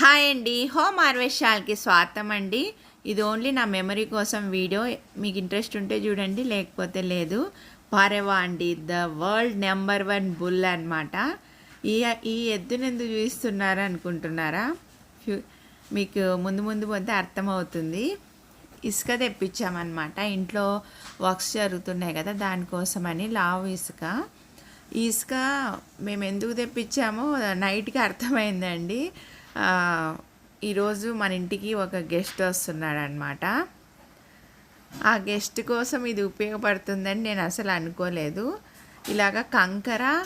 Hi అండి. Home హార్వెస్టాల్కి స్వాగతం అండి ఇది ఓన్లీ నా మెమరీ కోసం వీడియో. మీకు ఇంట్రెస్ట్ ఉంటే చూడండి లేకపోతే లేదు. పారెవా అండి? The world number one bull అనమాట ఈ ఈ ఎద్దునెందుకు చూపిస్తున్నారా చూపిస్తున్నారు అనుకుంటున్నారా? మీకు ముందు ముందు పోతే అర్థమవుతుంది. ఇసుక తెప్పించామన్నమాట. ఇంట్లో వర్క్స్ జరుగుతున్నాయి కదా దానికోసమని లావు ఇసుక. ఈ ఇసుక మేము ఎందుకు తెప్పించామో నైట్కి అర్థమైందండి. ఈరోజు మన ఇంటికి ఒక గెస్ట్ వస్తున్నాడు అనమాట ఆ గెస్ట్ కోసం ఇది ఉపయోగపడుతుందని నేను అసలు అనుకోలేదు. ఇలాగ కంకర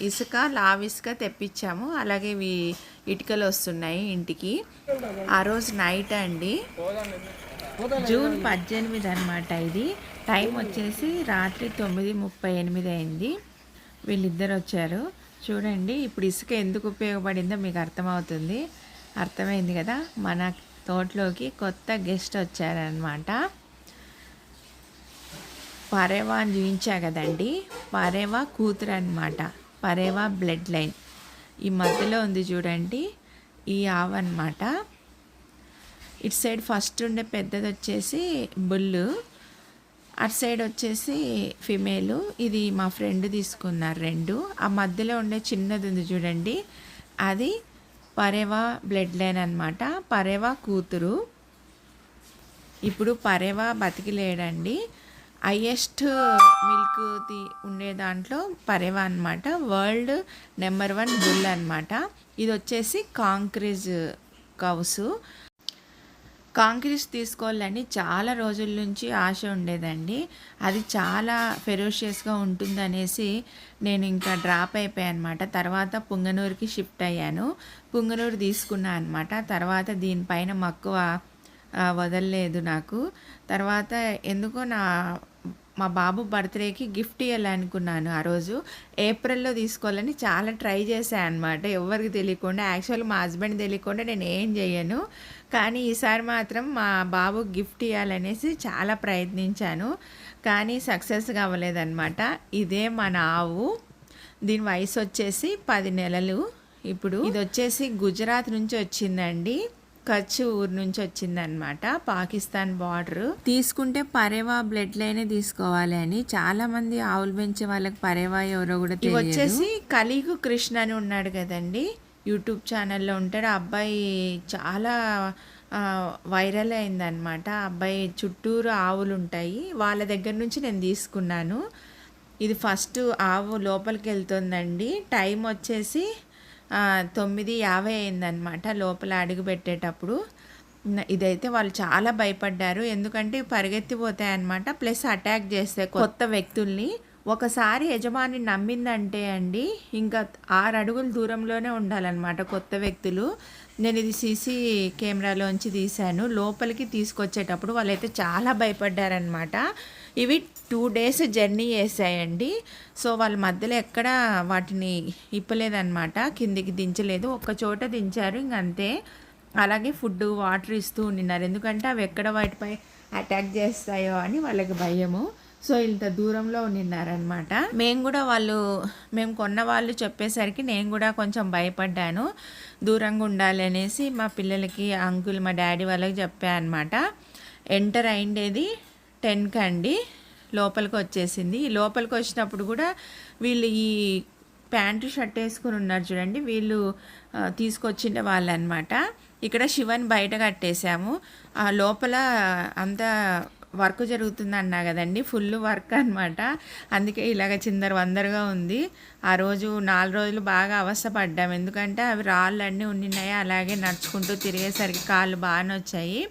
ఇసుక లావ్ ఇసుక తెప్పించాము. అలాగే ఇవి ఇటుకలు వస్తున్నాయి ఇంటికి. ఆ రోజు నైట్ అండి. జూన్ పద్దెనిమిది అనమాట ఇది. టైం వచ్చేసి రాత్రి తొమ్మిది ముప్పై ఎనిమిది అయింది. వీళ్ళిద్దరు వచ్చారు చూడండి ఇప్పుడు ఇసుక ఎందుకు ఉపయోగపడిందో మీకు అర్థమవుతుంది. అర్థమైంది కదా? మన తోటలోకి కొత్త గెస్ట్ వచ్చారనమాట పరేవా అని చూపించా కదండి. పరేవా కూతురు అనమాట పరేవా బ్లడ్ లైన్. ఈ మధ్యలో ఉంది చూడండి ఈ ఆవు అనమాట ఇటు సైడ్ ఫస్ట్ ఉండే పెద్దది వచ్చేసి బుల్లు. అటు సైడ్ వచ్చేసి ఫిమేలు. ఇది మా ఫ్రెండ్ తీసుకున్నారు రెండు. ఆ మధ్యలో ఉండే చిన్నది ఉంది చూడండి. అది పరేవా బ్లడ్ లైన్ అనమాట పరేవా కూతురు. ఇప్పుడు పరేవా బతికిలేడండి. హయ్యెస్ట్ మిల్క్ తీ ఉండే దాంట్లో పరేవా అనమాట వరల్డ్ నెంబర్ వన్ బుల్ అనమాట ఇది వచ్చేసి కాంక్రీజ్ కౌసు. కాంక్రీస్ తీసుకోవాలని చాలా రోజుల నుంచి ఆశ ఉండేదండి. అది చాలా ఫెరోషియస్గా ఉంటుందనేసి నేను ఇంకా డ్రాప్ అయిపోయాను అనమాట తర్వాత పుంగనూరుకి షిఫ్ట్ అయ్యాను. పుంగనూరు తీసుకున్నాను అనమాట తర్వాత దీనిపైన మక్కువ వదలలేదు నాకు. తర్వాత ఎందుకో నా మా బాబు బర్త్డేకి గిఫ్ట్ ఇవ్వాలనుకున్నాను ఆ రోజు. ఏప్రిల్లో తీసుకోవాలని చాలా ట్రై చేశాను అనమాట ఎవరికి తెలియకుండా యాక్చువల్ మా హస్బెండ్ తెలియకుండా నేను ఏం చేయను కానీ ఈసారి మాత్రం మా బాబు గిఫ్ట్ ఇవ్వాలనేసి చాలా ప్రయత్నించాను. కానీ సక్సెస్ అవ్వలేదన్నమాట ఇదే మన ఆవు. దీని వయసు వచ్చేసి పది నెలలు ఇప్పుడు. ఇది వచ్చేసి గుజరాత్ నుంచి వచ్చిందండి. కచ్ ఊరు నుంచి వచ్చిందనమాట పాకిస్తాన్ బార్డర్. తీసుకుంటే పరేవా బ్లడ్ లైనే తీసుకోవాలి అని చాలా మంది ఆవులు పెంచే వాళ్ళకి పరేవా ఎవరో కూడా వచ్చేసి కలిగు కృష్ణ అని ఉన్నాడు కదండి. యూట్యూబ్ ఛానల్లో ఉంటాడు ఆ అబ్బాయి చాలా వైరల్ అయిందనమాట ఆ అబ్బాయి చుట్టూరు ఆవులు ఉంటాయి. వాళ్ళ దగ్గర నుంచి నేను తీసుకున్నాను. ఇది ఫస్ట్ ఆవు లోపలికి వెళ్తుందండి. టైం వచ్చేసి తొమ్మిది యాభై అయిందనమాట లోపల అడుగు పెట్టేటప్పుడు. ఇదైతే వాళ్ళు చాలా భయపడ్డారు. ఎందుకంటే పరిగెత్తిపోతాయి అనమాట ప్లస్ అటాక్ చేస్తాయి కొత్త వ్యక్తుల్ని ఒకసారి యజమాని నమ్మిందంటే అండి ఇంకా ఆరు అడుగుల దూరంలోనే ఉండాలన్నమాట కొత్త వ్యక్తులు. నేను ఇది సీసీ కెమెరాలోంచి తీశాను. లోపలికి తీసుకొచ్చేటప్పుడు వాళ్ళైతే చాలా భయపడ్డారనమాట ఇవి టూ డేస్ జర్నీ చేసాయండి సో వాళ్ళ మధ్యలో ఎక్కడ వాటిని ఇప్పలేదన్నమాట. కిందికి దించలేదు. ఒక్క చోట దించారు ఇంక అంతే. అలాగే ఫుడ్ వాటర్ ఇస్తూ ఉండినారు. ఎందుకంటే అవి ఎక్కడ వాటిపై అటాక్ చేస్తాయో అని వాళ్ళకి భయము. సో ఇంత దూరంలో ఉండినారనమాట మేము కూడా వాళ్ళు మేము కొన్న వాళ్ళు చెప్పేసరికి నేను కూడా కొంచెం భయపడ్డాను. దూరంగా ఉండాలి అనేసి మా పిల్లలకి అంకుల్ మా డాడీ వాళ్ళకి చెప్పా అనమాట ఎంటర్ అయిండేది టెన్కి అండి లోపలికి వచ్చేసింది. లోపలికి వచ్చినప్పుడు కూడా వీళ్ళు ఈ ప్యాంటు షర్ట్ వేసుకుని ఉన్నారు చూడండి. వీళ్ళు తీసుకొచ్చిన తీసుకొచ్చిండే వాళ్ళు అనమాట ఇక్కడ శివన్ బయట కట్టేశాము. ఆ లోపల అంతా వర్క్ జరుగుతుంది అన్నా కదండి ఫుల్ వర్క్ అనమాట అందుకే ఇలాగ చిందర వందరగా ఉంది. ఆ రోజు నాలుగు రోజులు బాగా అవస్థపడ్డాం ఎందుకంటే అవి రాళ్ళు అన్నీ ఉండినాయి అలాగే నడుచుకుంటూ తిరిగేసరికి కాళ్ళు బాగానే వచ్చాయి.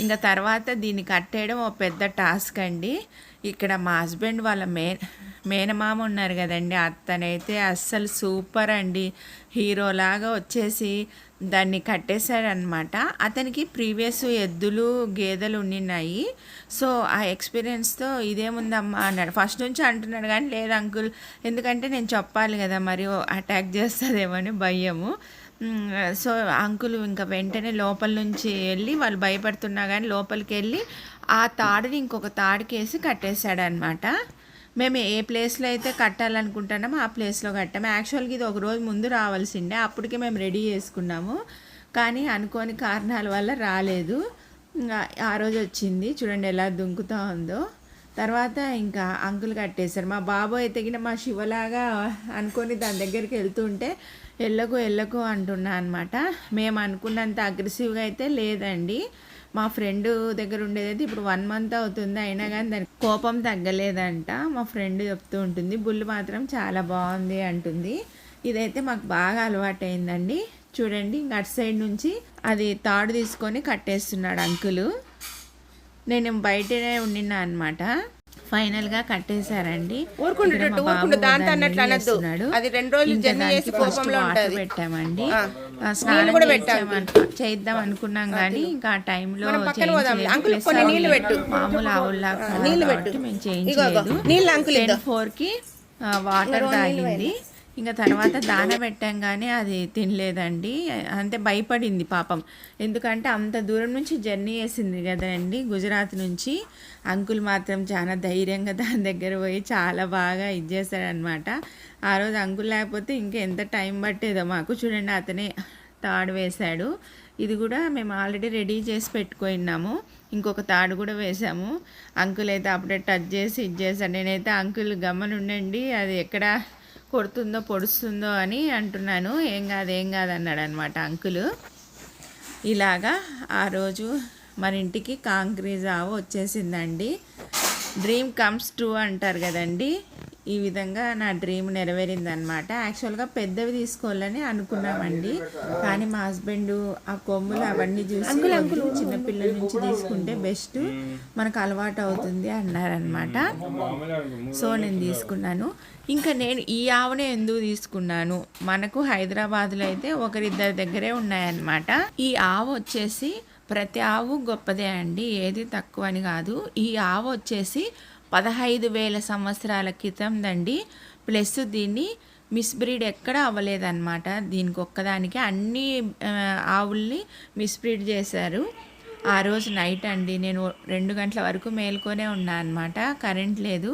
ఇంకా తర్వాత దీన్ని కట్టేయడం ఒక పెద్ద టాస్క్ అండి. ఇక్కడ మా హస్బెండ్ వాళ్ళ మే మేనమామ ఉన్నారు కదండి. అతనైతే అస్సలు సూపర్ అండి. హీరోలాగా వచ్చేసి దాన్ని కట్టేశాడనమాట అతనికి ప్రీవియస్ ఎద్దులు గేదెలు ఉండినాయి సో ఆ ఎక్స్పీరియన్స్తో ఇదేముందమ్మా అన్నాడు. ఫస్ట్ నుంచి అంటున్నాడు కానీ లేదు అంకుల్. ఎందుకంటే నేను చెప్పాలి కదా మరి అటాక్ చేస్తుందేమో అని భయము సో అంకుల్ ఇంకా వెంటనే లోపల నుంచి వెళ్ళి వాళ్ళు భయపడుతున్నా కానీ లోపలికి వెళ్ళి ఆ తాడుని ఇంకొక తాడుకేసి కట్టేశాడనమాట మేము ఏ ప్లేస్లో అయితే కట్టాలనుకుంటున్నామో ఆ ప్లేస్లో కట్టాము యాక్చువల్గా ఇది ఒక రోజు ముందు రావాల్సిండే అప్పటికే మేము రెడీ చేసుకున్నాము. కానీ అనుకోని కారణాల వల్ల రాలేదు. ఆ రోజు వచ్చింది. చూడండి ఎలా దుంకుతూ ఉందో. తర్వాత ఇంకా అంకుల్ కట్టేశారు. మా బాబు ఎతికిన మా శివలాగా అనుకొని దాని దగ్గరికి వెళ్తుంటే వెళ్ళకు వెళ్ళకు అంటున్నా అనమాట మేము అనుకున్నంత అగ్రెసివ్గా అయితే లేదండి. మా ఫ్రెండ్ దగ్గర ఉండేదైతే ఇప్పుడు వన్ మంత్ అవుతుంది అయినా కానీ దానికి కోపం తగ్గలేదంట. మా ఫ్రెండ్ చెప్తూ ఉంటుంది బుల్లు మాత్రం చాలా బాగుంది అంటుంది. ఇదైతే మాకు బాగా అలవాటైందండి. చూడండి ఇంక అటు సైడ్ నుంచి అది తాడు తీసుకొని కట్టేస్తున్నాడు అంకులు. నేను బయటనే ఉండినా అనమాట ఫైనల్గా కట్టేశారండి బాబు ఊరుకుండు. దాంతో అన్నట్లు అనొద్దు. అది రెండు రోజులు జర్నీ చేసి కోపంలో ఉంటది. పెట్టామండి స్నానం కూడా చేయించామను- చేద్దాం అనుకున్నాం కానీ ఇంకా ఆ టైంలో. అంకుల్ కొన్ని నీళ్ళు పెట్టు. మామూలు ఆవుల్లా నీళ్ళు పెట్టు. మేము చేయించలేదు. నీళ్ళు అంకుల్. ఫోర్కి వాటర్ తాగింది ఇంకా తర్వాత దాన పెట్టంగానే అది తినలేదండి. అంతే భయపడింది పాపం. ఎందుకంటే అంత దూరం నుంచి జర్నీ చేసింది కదండి గుజరాత్ నుంచి. అంకుల్ మాత్రం చాలా ధైర్యంగా దాని దగ్గర పోయి చాలా బాగా ఇది ఆ రోజు అంకుల్ లేకపోతే ఇంకా ఎంత టైం పట్టేదో మాకు చూడండి అతనే తాడు వేశాడు. ఇది కూడా మేము ఆల్రెడీ రెడీ చేసి పెట్టుకున్నాము. ఇంకొక తాడు కూడా వేసాము అంకుల్ అయితే అప్పుడే టచ్ చేసి ఇది నేనైతే అంకుల్ గమనుండండి అది ఎక్కడ కొడుతుందో పొడుస్తుందో అని అంటున్నాను. ఏం కాదు ఏం కాదు అన్నాడు అనమాట అంకుల్. ఇలాగా ఆ రోజు మన ఇంటికి కాంక్రీజ్ ఆవు వచ్చేసిందండి. డ్రీమ్ కమ్స్ ట్రూ అంటారు కదండి. ఈ విధంగా నా డ్రీమ్ నెరవేరిందనమాట యాక్చువల్గా పెద్దవి తీసుకోవాలని అనుకున్నామండి. కానీ మా హస్బెండ్ ఆ కొమ్ములు అవన్నీ చూసి వద్దు, చిన్నపిల్లల నుంచి తీసుకుంటే బెస్ట్. మనకు అలవాటు అవుతుంది అన్నారనమాట సో నేను తీసుకున్నాను. ఇంకా నేను ఈ ఆవునే ఎందుకు తీసుకున్నాను? మనకు హైదరాబాద్లో అయితే ఒకరిద్దరి దగ్గరే ఉన్నాయన్నమాట. ఈ ఆవు వచ్చేసి ప్రతి ఆవు గొప్పదే అండి. ఏది తక్కువ అని కాదు. ఈ ఆవు వచ్చేసి పదహైదు వేల సంవత్సరాల క్రితం దండి. ప్లస్ దీన్ని మిస్బ్రీడ్ ఎక్కడ అవ్వలేదన్నమాట. దీనికి ఒక్కదానికి అన్ని ఆవుల్ని మిస్బ్రీడ్ చేశారు. ఆ రోజు నైట్ అండి నేను రెండు గంటల వరకు మేల్కొనే ఉన్నా అనమాట కరెంట్ లేదు.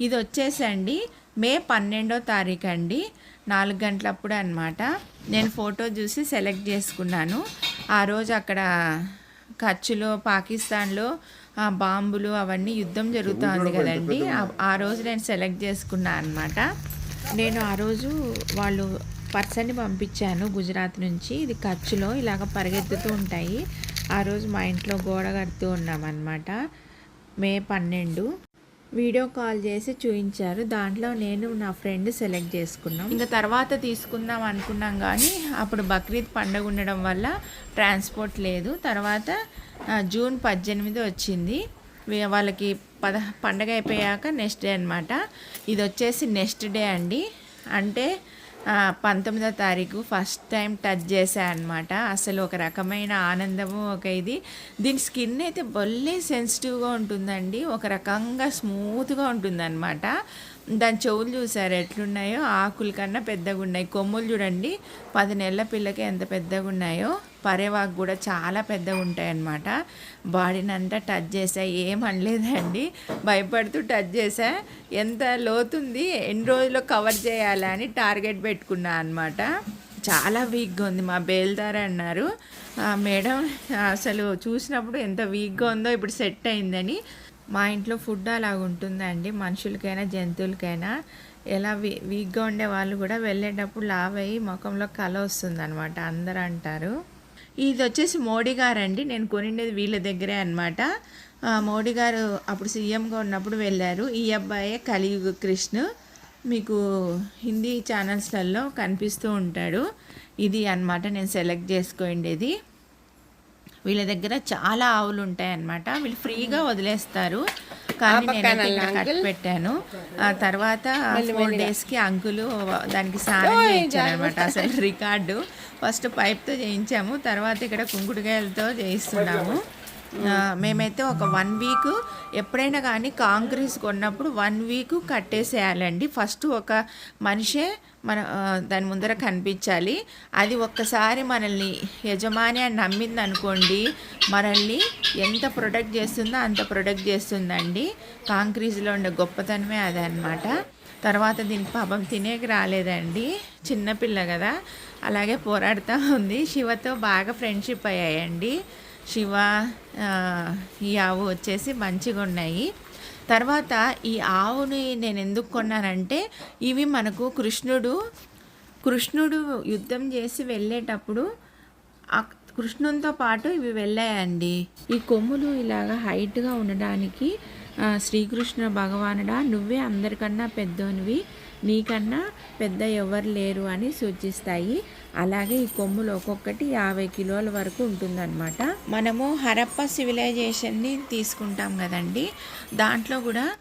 ఇది వచ్చేసండి మే పన్నెండో తారీఖు అండి. నాలుగు గంటలప్పుడు అనమాట నేను ఫోటో చూసి సెలెక్ట్ చేసుకున్నాను. ఆ రోజు అక్కడ ఖర్చులో పాకిస్తాన్లో బాంబులు అవన్నీ యుద్ధం జరుగుతుంది కదండి. ఆ- రోజు నేను సెలెక్ట్ చేసుకున్నాను అనమాట నేను ఆ రోజు వాళ్ళు పర్సన్ని పంపించాను గుజరాత్ నుంచి. ఇది ఖర్చులో ఇలాగ పరిగెత్తుతూ ఉంటాయి. ఆ రోజు మా ఇంట్లో గోడ కడుతూ ఉన్నామన్నమాట. మే పన్నెండు. వీడియో కాల్ చేసి చూపించారు దాంట్లో నేను నా ఫ్రెండ్ సెలెక్ట్ చేసుకున్నాం. ఇంకా తర్వాత తీసుకుందాం అనుకున్నాం కానీ అప్పుడు బక్రీద్ పండుగ ఉండడం వల్ల ట్రాన్స్పోర్ట్ లేదు. తర్వాత జూన్ పద్దెనిమిది వచ్చింది. వాళ్ళకి పద పండగ అయిపోయాక నెక్స్ట్ డే అనమాట ఇది వచ్చేసి నెక్స్ట్ డే అండి. అంటే పంతొమ్మిదో తారీఖు ఫస్ట్ టైం టచ్ చేశా అనమాట అసలు ఒక రకమైన ఆనందము ఒక ఇది. దీని స్కిన్ అయితే బొల్లే సెన్సిటివ్గా ఉంటుందండి. ఒక రకంగా స్మూత్గా ఉంటుందన్నమాట. దాని చెవులు చూసారు ఎట్లున్నాయో? ఆకుల కన్నా పెద్దగా ఉన్నాయి కొమ్ములు చూడండి. పది నెలల పిల్లకి ఎంత పెద్దగా ఉన్నాయో పరేవాకు కూడా చాలా పెద్దగా ఉంటాయి అన్నమాట బాడీని అంతా టచ్ చేసా ఏమనలేదండి భయపడుతూ టచ్ చేసా ఎంత లోతుంది? ఎన్ని రోజుల్లో కవర్ చేయాలని టార్గెట్ పెట్టుకున్నా అనమాట చాలా వీక్గా ఉంది. మా బేల్దార్ అన్నారు. మేడం అసలు చూసినప్పుడు ఎంత వీక్గా ఉందో ఇప్పుడు సెట్ అయిందని మా ఇంట్లో ఫుడ్ అలా ఉంటుందండి మనుషులకైనా జంతువులకైనా. ఎలా వీ వీక్గా ఉండే వాళ్ళు కూడా వెళ్ళేటప్పుడు లావ్ అయ్యి ముఖంలో కళ వస్తుంది అనమాట అందరూ అంటారు ఇది వచ్చేసి మోడీ గారు అండి నేను కొనిండేది వీళ్ళ దగ్గరే అనమాట మోడీ గారు అప్పుడు సీఎంగా ఉన్నప్పుడు వెళ్ళారు. ఈ అబ్బాయే కలియుగ కృష్ణ. మీకు హిందీ ఛానల్స్లలో కనిపిస్తూ ఉంటాడు. ఇది అన్నమాట నేను సెలెక్ట్ చేసుకోండేది వీళ్ళ దగ్గర చాలా ఆవులు ఉంటాయి అన్నమాట వీళ్ళు ఫ్రీగా వదిలేస్తారు. కానీ ఇక్కడ కట్ పెట్టాను ఆ తర్వాత ఫోర్ డేస్కి అంకులు దానికి స్నానం చేయించారనమాట అసలు రికార్డు. ఫస్ట్ పైప్తో చేయించాము. తర్వాత ఇక్కడ కుంకుడుకాయలతో చేయిస్తున్నాము. మేమైతే ఒక వన్ వీక్ ఎప్పుడైనా కానీ కాంక్రీస్ కొన్నప్పుడు వన్ వీక్ కట్టేసేయాలండి. ఫస్ట్ ఒక మనిషే మన దాని ముందర కనిపించాలి. అది ఒక్కసారి మనల్ని యజమాని అని నమ్మింది అనుకోండి మనల్ని ఎంత ప్రొడక్ట్ చేస్తుందో అంత ప్రొడక్ట్ చేస్తుందండి. కాంక్రీజ్లో ఉండే గొప్పతనమే అదనమాట తర్వాత దీనికి పాపం తినేకి రాలేదండి. చిన్నపిల్ల కదా. అలాగే పోరాడుతూ ఉంది. శివతో బాగా ఫ్రెండ్షిప్ అయ్యాయండి. శివ ఈ ఆవు వచ్చేసి మంచిగా ఉన్నాయి తర్వాత ఈ ఆవుని నేను ఎందుకు కొన్నానంటే ఇవి మనకు కృష్ణుడు కృష్ణుడు యుద్ధం చేసి వెళ్ళేటప్పుడు కృష్ణునితో పాటు ఇవి వెళ్ళాయండి. ఈ కొమ్ములు ఇలాగా హైట్గా ఉండడానికి శ్రీకృష్ణ భగవానుడా నువ్వే అందరికన్నా పెద్దోనివి నీకన్నా పెద్ద ఎవరు లేరు అని సూచిస్తాయి. అలాగే ఈ కొమ్ములు ఒక్కొక్కటి యాభై కిలోల వరకు ఉంటుందన్నమాట. మనము హరప్ప సివిలైజేషన్ని తీసుకుంటాం కదండి. దాంట్లో కూడా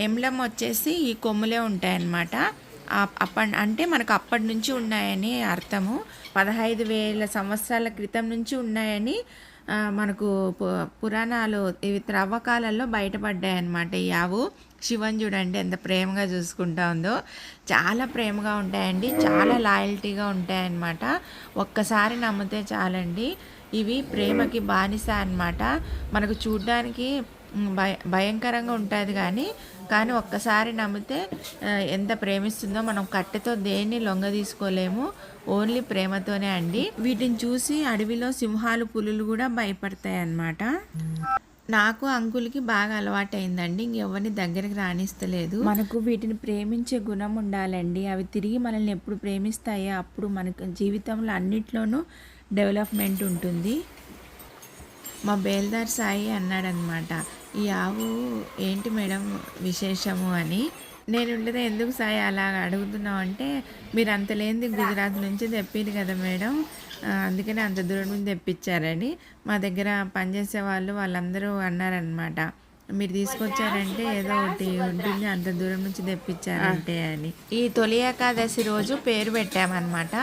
ఎంలం వచ్చేసి ఈ కొమ్ములే ఉంటాయన్నమాట. అప్పటి అంటే మనకు అప్పటి నుంచి ఉన్నాయని అర్థము. పదహైదు వేల సంవత్సరాల క్రితం నుంచి ఉన్నాయని మనకు పు- పురాణాలు ఇవి త్రవ్వకాలలో బయటపడ్డాయి అన్నమాట ఈ ఆవు శివన్ చూడండి ఎంత ప్రేమగా చూసుకుంటా ఉందో. చాలా ప్రేమగా ఉంటాయండి. చాలా లాయల్టీగా ఉంటాయన్నమాట. ఒక్కసారి నమ్మితే చాలండి. ఇవి ప్రేమకి బానిస అన్నమాట. మనకు చూడ్డానికి భయ భయంకరంగా ఉంటుంది కానీ కానీ ఒక్కసారి నమ్మితే ఎంత ప్రేమిస్తుందో మనం కట్టెతో దేన్ని లొంగ తీసుకోలేము. ఓన్లీ ప్రేమతోనే అండి. వీటిని చూసి అడవిలో సింహాలు పులులు కూడా భయపడతాయి అన్నమాట. నాకు అంకుల్కి బాగా అలవాటైందండి. ఇంకెవరిని దగ్గరికి రాణిస్తలేదు మనకు వీటిని ప్రేమించే గుణం ఉండాలండి. అవి తిరిగి మనల్ని ఎప్పుడు ప్రేమిస్తాయో అప్పుడు మనకు జీవితంలో అన్నిట్లోనూ డెవలప్మెంట్ ఉంటుంది. మా బేల్దార్ సాయి అన్నాడనమాట ఈ ఆవు ఏంటి మేడం విశేషము అని? నేను ఉండేది ఎందుకు సాయి అలా అడుగుతున్నావు అంటే మీరు అంత లేనిది గుజరాత్ నుంచి తెప్పింది కదా మేడం. అందుకని అంత దూరం నుంచి తెప్పించారని. మా దగ్గర పనిచేసే వాళ్ళు వాళ్ళందరూ అన్నారనమాట మీరు తీసుకొచ్చారంటే ఏదో ఒకటి ఉంటుంది అంత దూరం నుంచి తెప్పించారంటే అని. ఈ తొలి ఏకాదశి రోజు పేరు పెట్టామన్నమాట.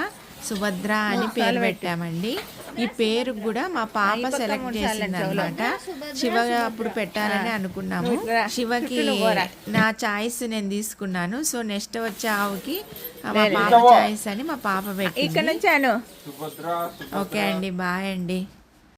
సుభద్ర అని పేరు పెట్టామండి. ఈ పేరు కూడా మా పాప సెలెక్ట్ చేసింది అనమాట శివ అప్పుడు పెట్టాలని అనుకున్నాము. శివకి నా చాయిస్ నేను తీసుకున్నాను. సో నెక్స్ట్ వచ్చే ఆవుకి మా పాప చాయిస్ అని మా పాప ఇక్కడ పెట్టింది ఓకే అండి బాయ్ అండి.